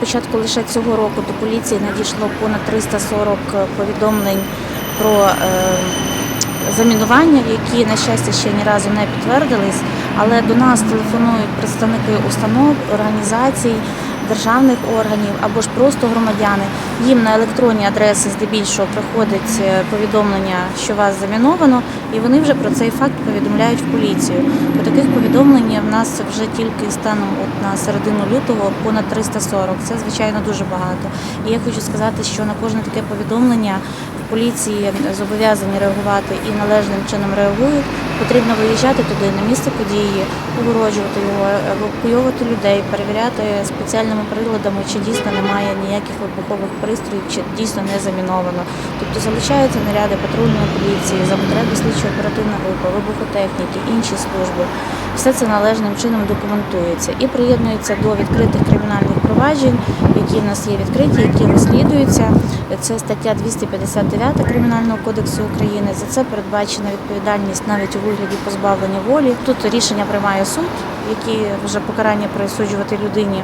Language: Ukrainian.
початку лише цього року до поліції надійшло понад 340 повідомлень про е, замінування, які, на щастя, ще ні разу не підтвердились. Але до нас телефонують представники установ, організацій, державних органів або ж просто громадяни. Їм на електронні адреси здебільшого приходить е, повідомлення, що вас заміновано, і вони вже про цей факт повідомляють в поліцію. По таких повідомлень в нас вже тільки станом от на середину лютого понад 340. Це звичайно дуже багато. І я хочу сказати, що на кожне таке повідомлення поліції зобов'язані реагувати і належним чином реагують. Потрібно виїжджати туди на місце події, огороджувати його, евакуйовувати людей, перевіряти спеціальними приладами, чи дійсно немає ніяких вибухових пристроїв, чи дійсно не заміновано. Тобто залучаються наряди патрульної поліції, за потреби слідчо-оперативна група, вибухотехніки, інші служби. Все це належним чином документується і приєднується до відкритих кримінальних проваджень, які в нас є відкриті, які розслідуються. Це стаття 259 Кримінального кодексу України. За це передбачена відповідальність навіть у вигляді позбавлення волі. Тут рішення приймає суд, який вже покарання присуджувати людині